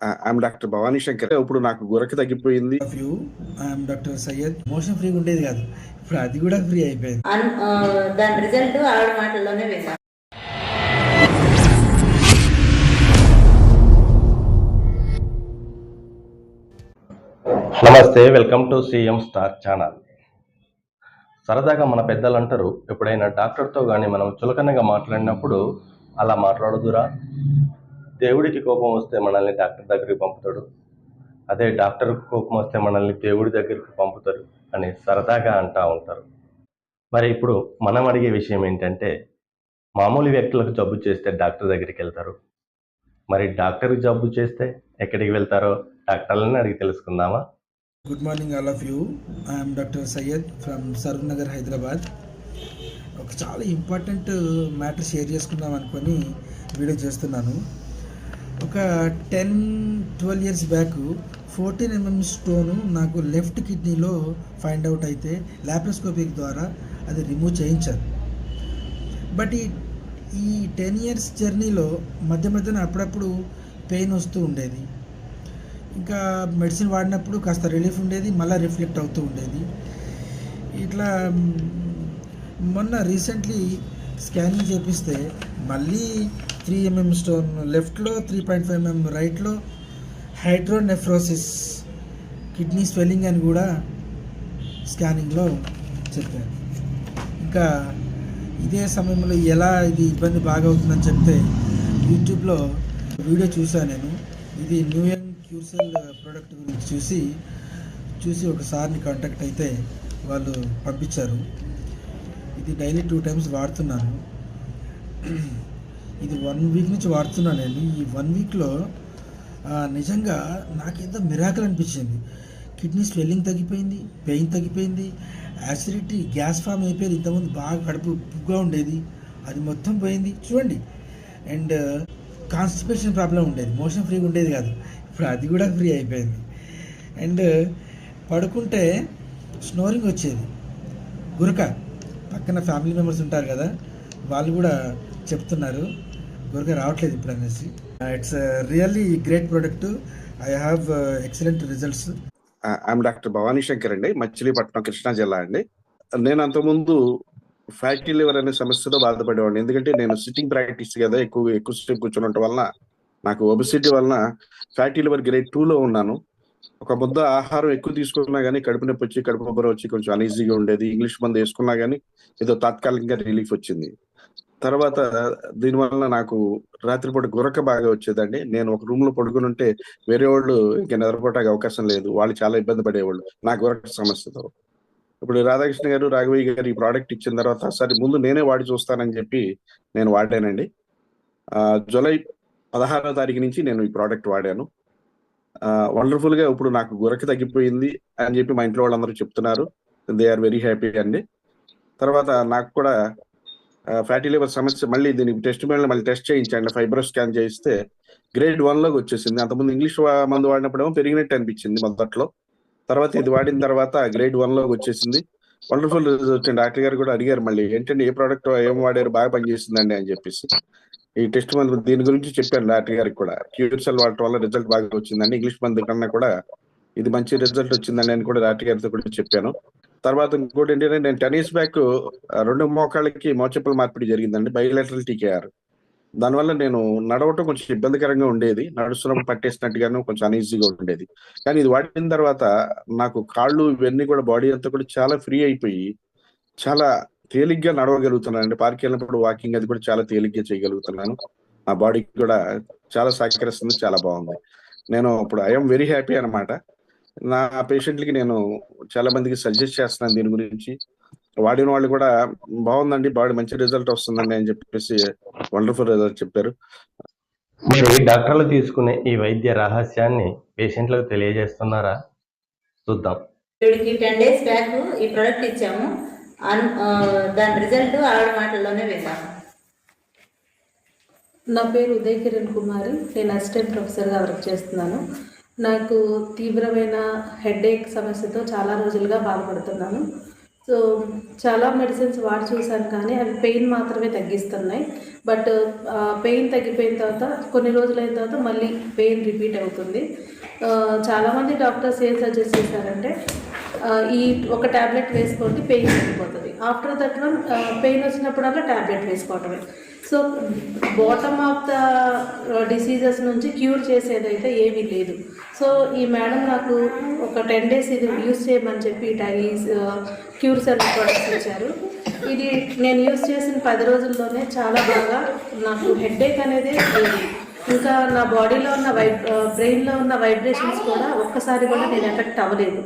I'm doctor Bhavani Shankar ఇప్పుడు నాకు గురక తగ్గిపోయింది. ఐఎమ్ డాక్టర్ సయ్యద్ మోషన్ ఫ్రీగా ఉండేది కాదు. ఇప్పుడు అది కూడా ఫ్రీ అయిపోయింది. ఆ, దాని రిజల్ట్ ఆవిడ మాటల్లోనే విన్నాం. నమస్తే welcome to CM star channel. సరదాగా మన పెద్దలు అంటారు ఎప్పుడైనా డాక్టర్తో కానీ మనం చులకనగా మాట్లాడినప్పుడు అలా మాట్లాడదురా? దేవుడికి కోపం వస్తే మనల్ని డాక్టర్ దగ్గరికి పంపుతాడు. అదే డాక్టర్కి కోపం వస్తే మనల్ని దేవుడి దగ్గరికి పంపుతారు అని సరదాగా అంటూ ఉంటారు. మరి ఇప్పుడు మనం అడిగే విషయం ఏంటంటే మామూలు వ్యక్తులకు జబ్బు చేస్తే డాక్టర్ దగ్గరికి వెళ్తారు. మరి డాక్టర్కి జబ్బు చేస్తే ఎక్కడికి వెళ్తారో డాక్టర్లని అడిగి తెలుసుకుందామా? Good morning all of you I'm doctor Syed from Saroornagar Hyderabad ఒక చాలా ఇంపార్టెంట్ మ్యాటర్ షేర్ చేసుకుందాం అనుకొని వీడియో చేస్తున్నాను. ఒక ten twelve years back fourteen mm stone నాకు లెఫ్ట్ కిడ్నీలో ఫైండ్ అవుట్ అయితే ల్యాప్రోస్కోపిక్ ద్వారా అది రిమూవ్ చేయించారు బట్ ఈ ఈ టెన్ ఇయర్స్ జర్నీలో మధ్య మధ్యన అప్పుడప్పుడు పెయిన్ వస్తూ ఉండేది. ఇంకా మెడిసిన్ వాడినప్పుడు కాస్త రిలీఫ్ ఉండేది మళ్ళీ రిఫ్లెక్ట్ అవుతూ ఉండేది. ఇట్లా మొన్న రీసెంట్లీ స్కానింగ్ చేపిస్తే మళ్ళీ త్రీ ఎంఎం స్టోన్ లెఫ్ట్లో త్రీ పాయింట్ ఫైవ్ ఎంఎం రైట్లో హైడ్రోనెఫ్రోసిస్ కిడ్నీ స్వెల్లింగ్ అని కూడా స్కానింగ్లో చెప్పారు. ఇంకా ఇదే సమయంలో ఎలా ఇది ఇబ్బంది బాగా అవుతుందని చెప్తే యూట్యూబ్లో వీడియో చూసాను నేను. ఇది న్యూ యంగ్ క్యూర్సెల్ ప్రోడక్ట్ గురించి చూసి చూసి ఒక సార్ని కాంటాక్ట్ అయితే వాళ్ళు పంపించారు. ఇది డైలీ టూ టైమ్స్ వాడుతున్నాను. ఇది వన్ వీక్ నుంచి వాడుతున్నాను నేను ఈ వన్ వీక్లో నిజంగా నాకేదో మిరాకల్ అనిపించింది. కిడ్నీ స్వెల్లింగ్ తగ్గిపోయింది పెయిన్ తగ్గిపోయింది యాసిడిటీ గ్యాస్ ఫామ్ అయిపోయింది. ఇంతకుముందు బాగా కడుపు ఉప్పుగా ఉండేది. అది మొత్తం పోయింది. చూడండి. అండ్ కాన్స్టిపేషన్ ప్రాబ్లం ఉండేది. మోషన్ ఫ్రీగా ఉండేది కాదు. ఇప్పుడు అది కూడా ఫ్రీ అయిపోయింది. అండ్ పడుకుంటే స్నోరింగ్ వచ్చేది. గురక. పక్కన ఫ్యామిలీ మెంబర్స్ ఉంటారు కదా వాళ్ళు కూడా చెప్తున్నారు. గురక రావట్లేదు ఇప్పుడు అనేసి. It's really great product I have excellent results I'm doctor Bhavani Shankar అండి. మచిలీపట్నం కృష్ణా జిల్లా అండి. నేను అంతకుముందు ఫ్యాటీ లివర్ అనే సమస్యతో బాధపడేవాడిని. ఎందుకంటే నేను సిట్టింగ్ ప్రాక్టీస్ కదా ఎక్కువ ఎక్కువ సేపు కూర్చున్నట్టు వలన నాకు ఒబిసిటీ వలన ఫ్యాటీ లివర్ గ్రేడ్ టూలో ఉన్నాను. ఒక ముద్ద ఆహారం ఎక్కువ తీసుకున్నా కానీ కడుపు నొప్పి వచ్చి కడుపు ఉబ్బరం వచ్చి కొంచెం అనీజీగా ఉండేది. ఇంగ్లీష్ మందు వేసుకున్నా కానీ ఏదో తాత్కాలికంగా రిలీఫ్ వచ్చింది. తర్వాత దీనివల్ల నాకు రాత్రిపూట గురక బాగా వచ్చేదండి. నేను ఒక రూమ్లో పడుకుని ఉంటే వేరే వాళ్ళు ఇంకా నిద్రపోటానికి అవకాశం లేదు. వాళ్ళు చాలా ఇబ్బంది పడేవాళ్ళు. నా గురక సమస్యతో. ఇప్పుడు రాధాకృష్ణ గారు రాఘవయ్య గారు ఈ ప్రోడక్ట్ ఇచ్చిన తర్వాత సరే ముందు నేనే వాడి చూస్తానని చెప్పి నేను వాడానండి. జూలై పదహారో తారీఖు నుంచి నేను ఈ ప్రోడక్ట్ వాడాను. వండర్ఫుల్గా ఇప్పుడు నాకు గురక తగ్గిపోయింది అని చెప్పి మా ఇంట్లో వాళ్ళందరూ చెప్తున్నారు. దే ఆర్ వెరీ హ్యాపీ అండి. తర్వాత నాకు కూడా ఫ్యాటీ లివర్ సమస్య మళ్ళీ దీనికి టెస్ట్ మళ్ళీ టెస్ట్ చేయించండి. ఫైబ్రో స్కాన్ చేయిస్తే గ్రేడ్ వన్లోకి వచ్చేసింది. అంతకుముందు ఇంగ్లీష్ మందు వాడినప్పుడు ఏమో పెరిగినట్టు అనిపించింది మొదట్లో. తర్వాత ఇది వాడిన తర్వాత గ్రేడ్ వన్లోకి వచ్చేసింది. వండర్ఫుల్ రిజల్ట్ డాక్టర్ గారు కూడా అడిగారు మళ్ళీ ఏంటంటే ఏ ప్రోడక్ట్ ఏం వాడారు? బాగా పనిచేసిందండి అని చెప్పేసి. ఈ టెస్ట్ మందు దీని గురించి చెప్పాను డాక్టర్ గారికి కూడా. క్యూర్సెల్ వాడటం వల్ల రిజల్ట్ బాగా వచ్చిందండి. ఇంగ్లీష్ మందు కన్నా కూడా ఇది మంచి రిజల్ట్ వచ్చిందండి అని కూడా డాక్టర్ గారితో కూడా చెప్పాను. తర్వాత ఇంకోటి ఏంటంటే నేను టెన్నిస్ బ్యాక్ రెండు మోకాళ్ళకి మోచెప్పల మార్పిడి జరిగిందండి బయోలెటరల్ టీకేఆర్. దానివల్ల నేను నడవటం కొంచెం ఇబ్బందికరంగా ఉండేది నడుస్తున్నప్పుడు పట్టేసినట్టుగాను కొంచెం అనీజీగా ఉండేది. కానీ ఇది వాడిన తర్వాత నాకు కాళ్ళు ఇవన్నీ కూడా బాడీ అంతా కూడా చాలా ఫ్రీ అయిపోయి చాలా తేలిగ్గా నడవగలుగుతున్నానండి. పార్క్ వెళ్ళినప్పుడు వాకింగ్ అది కూడా చాలా తేలిగ్గా చేయగలుగుతున్నాను. నా బాడీకి కూడా చాలా సహకరిస్తుంది చాలా బాగుంది. నేను ఇప్పుడు ఐఎమ్ వెరీ హ్యాపీ అన్నమాట. నా పేషెంట్లకి నేను చాలా మందికి సజెస్ట్ చేస్తున్నాను దీని గురించి. వాడిన వాళ్ళు కూడా బాగుందండి బాడీ మంచి రిజల్ట్ వస్తుందండి అని చెప్పేసి వండర్ఫుల్ రిజల్ట్ చెప్పారు. మరి డాక్టర్లు తీసుకునే ఈ వైద్య రహస్యాన్ని పేషెంట్లకు తెలియజేస్తున్నారా? చూద్దాం. వీడికి టెన్ డేస్ బ్యాక్ ఈ ప్రోడక్ట్ ఇచ్చాము. దాని రిజల్ట్ ఆవిడ మాటల్లోనే విన్నాం. నా పేరు ఉదయ్ కిరణ్ కుమారి. నేను అసిస్టెంట్ ప్రొఫెసర్గా వర్క్ చేస్తున్నాను. నాకు తీవ్రమైన హెడేక్ సమస్యతో చాలా రోజులుగా బాధపడుతున్నాను. సో చాలా మెడిసిన్స్ వాడి చూశాను కానీ అవి పెయిన్ మాత్రమే తగ్గిస్తున్నాయి. బట్ పెయిన్ తగ్గిపోయిన తర్వాత కొన్ని రోజులైన తర్వాత మళ్ళీ పెయిన్ రిపీట్ అవుతుంది. చాలామంది డాక్టర్స్ ఏం సజెస్ట్ చేశారంటే ఈ ఒక ట్యాబ్లెట్ వేసుకోండి పెయిన్ తగ్గిపోతుంది. ఆఫ్టర్ దట్ వన్ పెయిన్ వచ్చినప్పుడల్లా tablet వేసుకోవటమే. So bottom of the diseases నుంచి క్యూర్ చేసేదైతే ఏమీ లేదు. సో ఈ మేడం నాకు ఒక టెన్ డేస్ ఇది యూస్ చేయమని చెప్పి టైలీస్ క్యూర్ సెల్ ప్రొడక్ట్స్ ఇచ్చారు. ఇది నేను యూస్ చేసిన పది రోజుల్లోనే చాలా బాగా నాకు హెడ్ఏక్ అనేది లేదు. ఇంకా నా బాడీలో ఉన్న వై బ్రెయిన్లో uh, ఉన్న వైబ్రేషన్స్ కూడా ఒక్కసారి కూడా నేను ఎఫెక్ట్ అవ్వలేదు.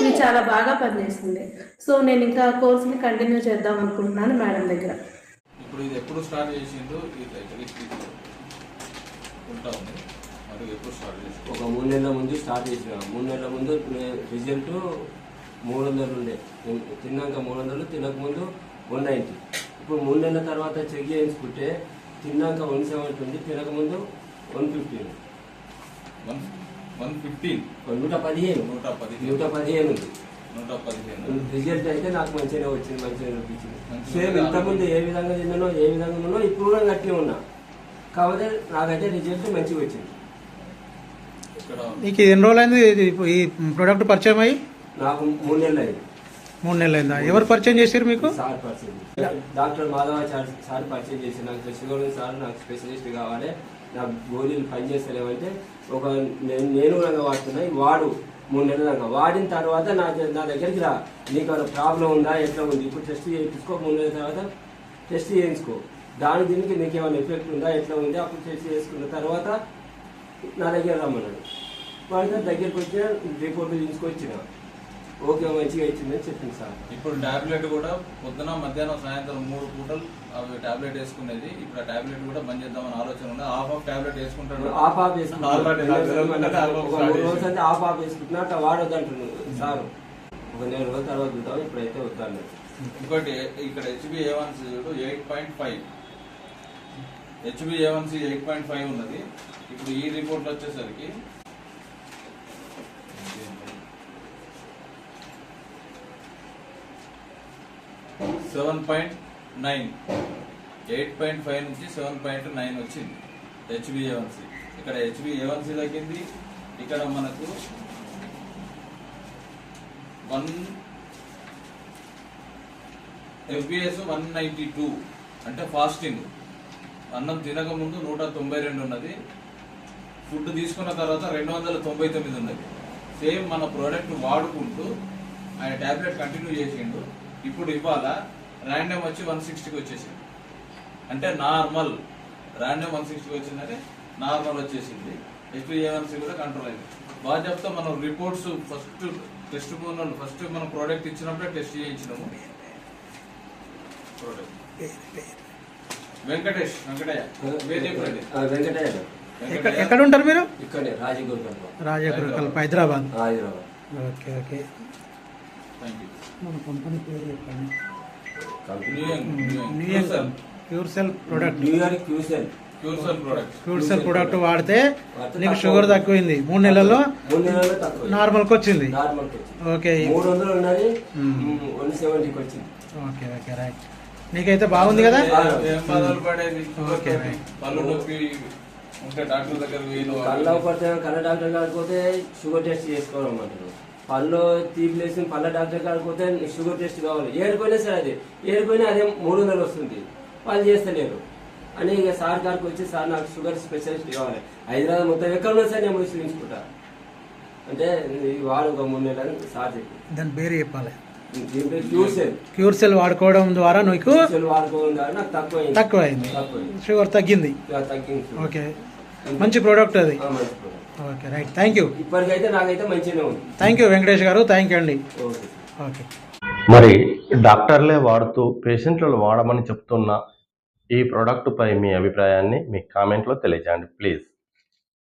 ఇది చాలా బాగా పనిచేసింది. సో నేను ఇంకా కోర్స్ని కంటిన్యూ చేద్దాం అనుకుంటున్నాను మేడం దగ్గర. ఇప్పుడు ఇది ఎప్పుడు స్టార్ట్ ఎక్కడికి ఉంటా ఉంది. మరి ఎప్పుడు స్టార్ట్ చేసిండ్రు? ఒక మూడు నెలల ముందు స్టార్ట్ చేసిన. మూడు నెలల ముందు రిజల్ట్ మూడు వందలు ఉండే. తిన్- తిన్నాక మూడు వందలు తినకముందు వన్ నైంటీ ఇప్పుడు మూడు నెలల తర్వాత చెక్ చేయించుకుంటే తిన్నాక వన్ సెవెంటీ ఉంది తినకముందు one fifteen one one fifteen. నూట పదిహేను. నూట పదిహేను. నూట పదిహేను ఉంది. నూట పదిహేను రిజల్ట్ అయితే నాకు మంచిగానే వచ్చింది మంచిగా అనిపించింది మంచిగా సేమ్. ఇంతకుముందు ఏ విధంగా తిన్నానో ఏ విధంగా ఉన్నానో ఇప్పుడు కూడా గట్టిగా ఉన్నా. కాకపోతే నాకైతే రిజల్ట్ మంచిగా వచ్చింది. ఇది ఎన్ని రోజులైంది ఇది ఈ ప్రోడక్ట్ పరిచయం అయ్యి? నాకు మూడు నెలలు అయింది. మూడు నెలలు అయిందా? ఎవరు పరిచయం చేశారు మీకు? సార్ పరిచయం డాక్టర్ మాధవాచార్ సార్ పరిచయం చేసి నాకు షుగర్ సార్? నాకు స్పెషలిస్ట్ కావాలి. నాకు గోళీలు పనిచేస్తలేవంటే ఒక నేను నేను రంగా వాడుతున్నా. ఈ వాడు మూడు నెలల దాకా. వాడిన తర్వాత నా నా దగ్గరికి రా. నీకు ఏమైనా ప్రాబ్లం ఉందా? ఎట్లా ఉంది? ఇప్పుడు టెస్ట్ చేయించుకో మూడు నెలల తర్వాత టెస్ట్ చేయించుకో. దాని దీనికి నీకు ఏమైనా ఎఫెక్ట్ ఉందా? ఎట్లా ఉంది? అప్పుడు టెస్ట్ చేసుకున్న తర్వాత నా దగ్గర రమ్మన్నాడు. వాడితే దగ్గరికి వచ్చిన రిపోర్ట్ తీసుకొచ్చినా. ఓకే మంచిగా ఇచ్చిందని చెప్పింది సార్. ఇప్పుడు టాబ్లెట్ కూడా పొద్దున మధ్యాహ్నం సాయంత్రం మూడు పూటలు అవి టాబ్లెట్ వేసుకునేది. ఇప్పుడు ఆ టాబ్లెట్ కూడా బంద్ చేద్దామని ఆలోచన ఉంది. హాఫ్ ఆఫ్ టాబ్లెట్ వేసుకుంటాడు. Half half. అయితే ఆఫ్ ఆఫ్ వేసుకుంటున్నా అట్లా వాడొద్దు అంటున్నాను సార్. ఒక నెల రోజుల తర్వాత చూద్దాం ఇప్పుడైతే వద్దాను ఇంకోటి ఇక్కడ HB A one C eight point five. HB A one C eight point five ఉన్నది. ఇప్పుడు ఈ రిపోర్ట్ వచ్చేసరికి seven point nine. Eight point five నుంచి సెవెన్ పాయింట్ నైన్ వచ్చింది హెచ్బిఏవన్సీ ఇక్కడ హెచ్బిఏవన్సీ తగ్గింది ఇక్కడ మనకు one FBS one ninety two అంటే ఫాస్టింగ్. అన్నం తినకముందు నూట తొంభై రెండు ఉన్నది. ఫుడ్ తీసుకున్న తర్వాత రెండు వందల తొంభై తొమ్మిది ఉన్నది. సేమ్ మన ప్రోడక్ట్ వాడుకుంటూ ఆయన టాబ్లెట్ కంటిన్యూ చేసిండు. ఇప్పుడు ఇవాళ ర్యాండమ్ వచ్చి వన్ సిక్స్టీకి వచ్చేసింది. అంటే నార్మల్ ర్యాండమ్ వన్ సిక్స్టీకి వచ్చిందంటే నార్మల్ వచ్చేసింది. హెచ్పిఏవన్సీ కూడా కంట్రోల్ అయింది. బాగా చెప్తా మనం రిపోర్ట్స్ ఫస్ట్ టెస్ట్ ఫస్ట్ మనం ప్రోడక్ట్ ఇచ్చినప్పుడే టెస్ట్ చేయించినాము. ప్రోడక్ట్ వెంకటేష్ వెంకటయ్య. చెప్పండి. వెంకటయ్య. ఎక్కడ ఉంటారు మీరు? ఇక్కడే రాజగోల్ కల్ప రాజాపురం కల్ప Hyderabad. Hyderabad. Okay okay. Thank you మన కంపెనీ పేరు చెప్పండి. Pure cell product pure cell product వాడితే నీకు షుగర్ తక్కువైంది. మూడు నెలల్లో నార్మల్కి వచ్చింది. ఓకే. వచ్చింది. Okay okay right. నీకైతే బాగుంది కదా? ఓకే, డాక్టర్ దగ్గర కళ్ళ డాక్టర్ కాకపోతే షుగర్ టెస్ట్ చేసుకోవాలన్నమాట పళ్ళు తీపిలేసి పళ్ళ డాక్టర్ కాకపోతే షుగర్ టెస్ట్ కావాలి. ఏడుపోయినా సరే అది. ఏడుపోయినా అదే మూడు వందలు వస్తుంది. వాళ్ళు చేస్తలేరు. అని ఇక సార్ గారికి వచ్చి సార్ నాకు షుగర్ స్పెషలిస్ట్ కావాలి. హైదరాబాద్ మొత్తం ఎక్కడ ఉన్నా సార్ నేను అంటే వాడు ఒక మూడు నెలలు సార్ చెప్పి దాని పేరు చెప్పాలి. ప్యూర్ సెల్ వాడుకోవడం ద్వారా నీకు తక్కువ అయింది. షుగర్ తగ్గింది. ఓకే. మంచి ప్రోడక్ట్ అది. Okay right. థ్యాంక్ యూ ఇప్పటికైతే నాకైతే మంచిగానే ఉంది. థ్యాంక్ యూ వెంకటేష్ గారు. థ్యాంక్ యూ అండి. ఓకే. ఓకే. మరి డాక్టర్లే వాడుతూ పేషెంట్లను వాడమని చెప్తున్న ఈ ప్రోడక్ట్పై మీ అభిప్రాయాన్ని మీ కామెంట్లో తెలియజేయండి ప్లీజ్